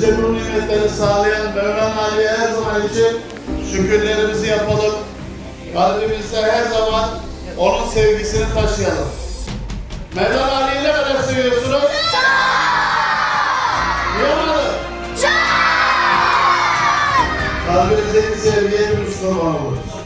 Bize bu nimetleri sağlayan Mevlana Ali'ye her zaman için şükürlerimizi yapalım. Kalbimizde her zaman onun sevgisini taşıyalım. Mevlana Ali'yi ne kadar seviyorsunuz? Duyamadım. Kalbimizdeki sevgiye bir Müslüman oluruz.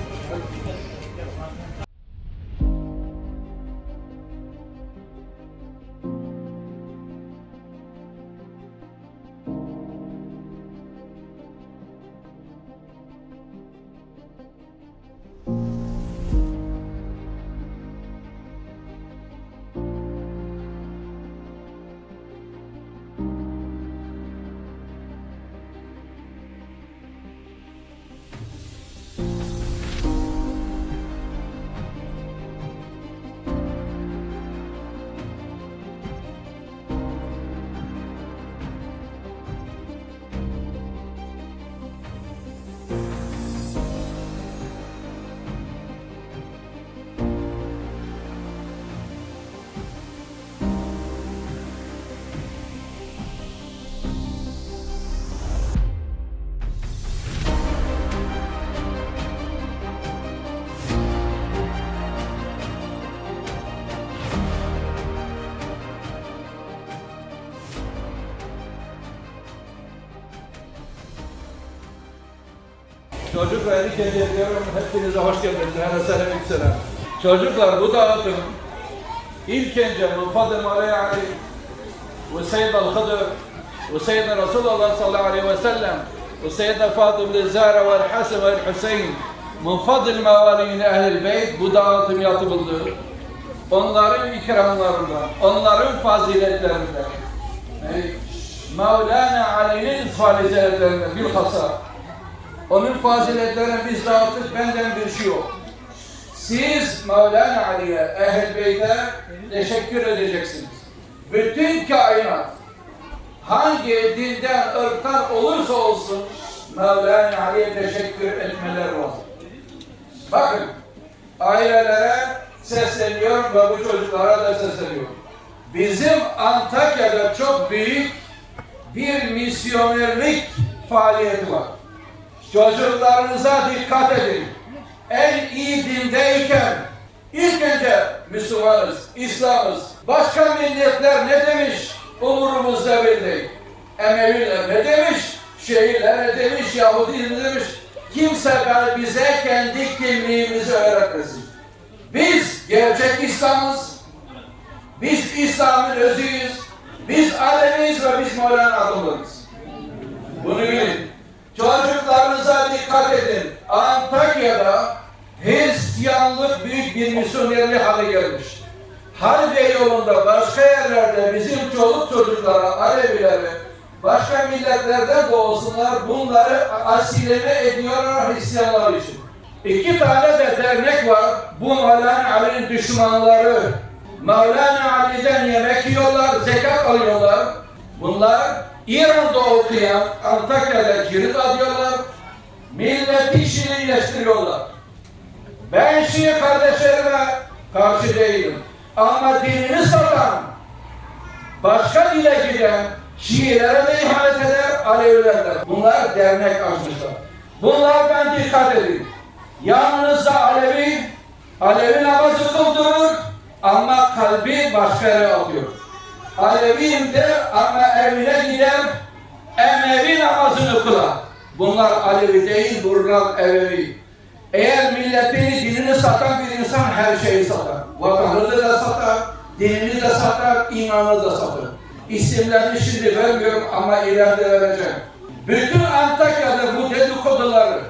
Çocuklar ilk önce diyorum hepinize hoş geldiniz. Hele selam selam. Çocuklar bu dağıtım ilk önce Munfadım Ali Ali ve Seyyid Al-Hıdır ve Seyyid Resulullah sallallahu aleyhi ve sellem ve Seyyid Fatıma Zahra ve Hasan ve Hüseyin Munfadıl mevalin ehl beyt bu dağıtım yapıldı. Onların ikramlarında, onların faziletlerinde, Mevlana Ali'nin faziletlerinde bilhassa onun faziletlerini biz dağıttık, benden bir şey yok. Siz Mevlana Ali'ye, Ehl-i teşekkür edeceksiniz. Bütün kainat, hangi dilden, ırktan olursa olsun Mevlana Ali'ye teşekkür etmeler lazım. Bakın, ailelere sesleniyorum ve bu çocuklara da sesleniyorum. Bizim Antakya'da çok büyük bir misyonerlik faaliyeti var. Çocuklarınıza dikkat edin. En iyi dindeyken ilk önce Müslümanız, İslam'ız. Başka milletler ne demiş? Umurumuzda bir değil. Emeviler ne demiş? Şehirler ne demiş? Yahudi ne demiş? Kimse bize kendi kimliğimizi öğretmesin. Biz gerçek İslam'ız. Biz İslam'ın özüyüz. Biz Aleviyiz ve biz Mevlana adamlarız. Bunu bilin. Çocuklarınıza dikkat edin. Antakya'da Bir misyonerli hale gelmiş. Harbiye yolunda başka yerlerde bizim çoluk çocuklara, Alevilere, başka milletlerden de olsunlar bunları asileme ediyorlar Hristiyanlar için. İki tane de dernek var. Bu Mevlana Ali'nin düşmanları. Mevlana Ali'den yemek yiyorlar, zekat alıyorlar. Bunlar İran'da okuyan Antakya'da cirit alıyorlar. Milleti Şiileştiriyorlar. Ben Şii kardeşlerime karşı değilim. Ama dinini satan, başka dile giden Şiilere de ihanet eder, Alevilerle. Bunlar dernek açmışlar. Bunlardan dikkat edin. Yanınızda Alevi, Alevi namazı kıldırır ama kalbi başka yere atıyor. Aleviyim der ama evine gider, Emevi namazını kılar. Bunlar Alevi değil, bunlar Emevi. Eğer milletini, dinini satan bir insan her şeyi satar. Vatanını da satar, dinini de satar, imanını da satar. İsimlerini şimdi vermiyorum ama ileride vereceğim. Bütün Antakya'da bu dedikoduları,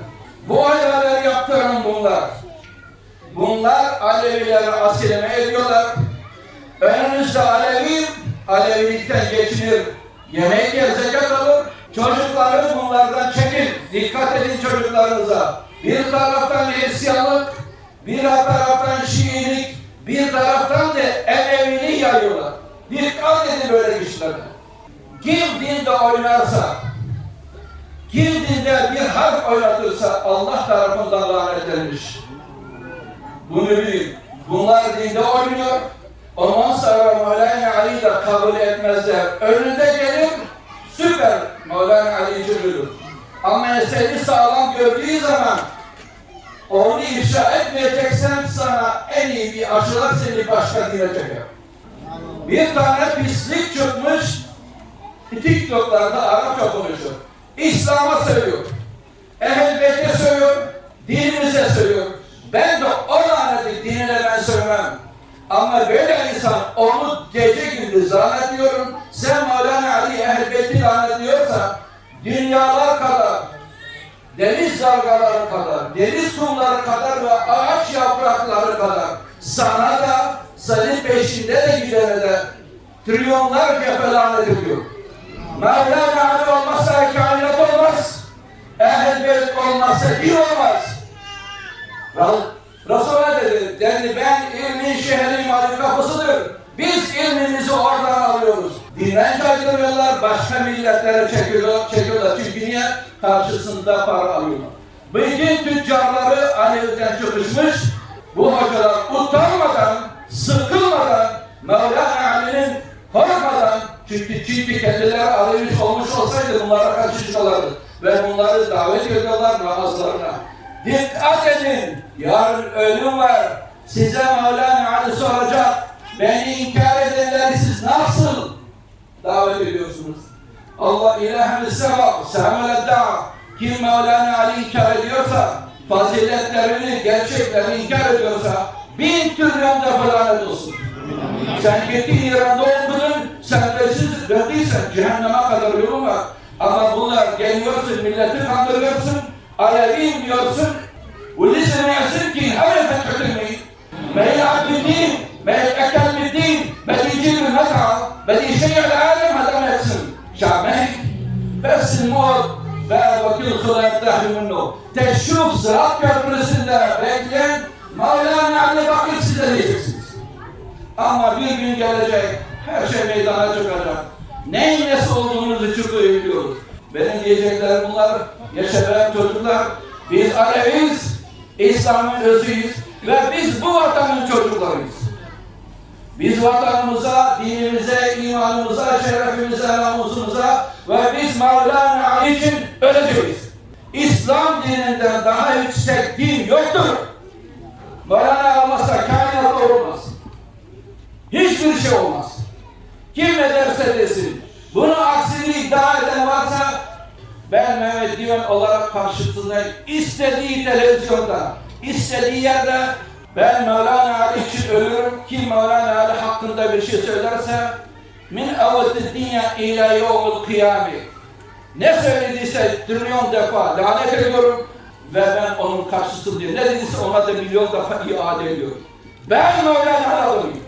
bu ayarları yaptıran bunlar. Bunlar Alevileri asileme ediyorlar. Önünüzde Alevi, Alevilikten geçinir. Yemek yer, zekat alır. Çocukları bunlardan çekin. Dikkat edin çocuklarınıza. Bir taraftan Hristiyanlık, bir taraftan Şiilik, bir taraftan da Emeviliği yayıyorlar. Dikkat edin böyle işlere. Kim dinde oynarsa, kim dinde bir harf oynatırsa Allah tarafından lanetlenmiş. Bunu bilin. Bunlar dinde oynuyor. Ondan sonra Mevlana Ali de kabul etmezler. Önünde gelir, süper Mevlana Ali için ölür. Ama seni sağlam gördüğü zaman onu ifşa etmeyeceksen sana en iyi bir aşılar seni başka çeker. Bir tane pislik çıkmış TikTok'larda Arapça konuşuyor. İslam'a söylüyor. Ehl-i Beyt'e söylüyor. Dinimize söylüyor. Ben de o laneti dinine ben söylemem. Ama böyle insan onu gece gündüz lanetliyorum. Sen Mevlana Ali Ehl-i Beyt'i lanetliyorsan dünyalar kadar deniz dalgaları kadar, deniz kumları kadar ve ağaç yaprakları kadar sana da senin peşinde de gidene de trilyonlarca felanet ediyor. Mevlana Ali olmazsa kainat olmaz. Ehl-i Beyt olmazsa din olmaz. Resulullah dedi, dedi ben ilmin şehrin kapısıdır. Biz ilmimizi oradan alıyoruz. Dinden kaydırıyorlar, başka milletlere çekiyorlar, çekiyorlar. Çünkü niye? Karşısında para alıyorlar. Bütün tüccarları Ali'den çıkışmış, bu hocalar utanmadan, sıkılmadan, Mevlana Ali'nin korkmadan, çünkü çünkü kendileri Alevi olmuş olsaydı bunlara karşı çıkarlardı. Ve bunları davet ediyorlar namazlarına. Dikkat edin, yarın ölüm var. Size Mevlana Ali soracak. Beni inkar edenleri siz nasıl davet ediyorsunuz? Allah ilahe sevap, sevmele da'a. Kim Mevlana Ali inkar ediyorsa, faziletlerini, gerçeklerini inkar ediyorsa, bin trilyon defa lanet olsun. Sen gittin İran'da okudun, sen de siz döndüysen cehenneme kadar yolun var. Ama bunlar geliyorsun, milleti kandırıyorsun, Aleviyim diyorsun, ولسه ما يحسنكي أبدا فتحتمي ما يلعب بالدين ما يتأكل بالدين بدي يجيب المتعة بدي يشيع العالم هذا ما يقسم شعبان بس الموت بقى وكيل خلق تحت منه تشوف صراط köprüsünde bekleyen Mevlana Ali Bakır size diyeceksiniz. Ama bir gün gelecek, her şey meydana çıkacak. Neyin nesi olduğunuzu çok iyi biliyoruz. Benim diyeceklerim bunlar, yaşayan çocuklar, biz Aleviyiz, İslam'ın özüyüz ve biz bu vatanın çocuklarıyız. Biz vatanımıza, dinimize, imanımıza, şerefimize, namusumuza ve biz Mevlana Ali için öleceğiz. İslam dininden daha yüksek din yoktur. Mevlana olmazsa kainat olmaz. Hiçbir şey olmaz. Kim ne derse desin. Bunu aksini iddia eden varsa ben Mehmet Divan olarak karşısındayım. İstediği televizyonda, istediği yerde ben Mevlana Ali için ölürüm. Kim Mevlana Ali hakkında bir şey söylerse min evveti dünya ila yevmul kıyami. Ne söylediyse trilyon defa lanet ediyorum ve ben onun karşısındayım. Ne dediyse ona da milyon defa iade ediyorum. Ben Mevlana Ali'yim.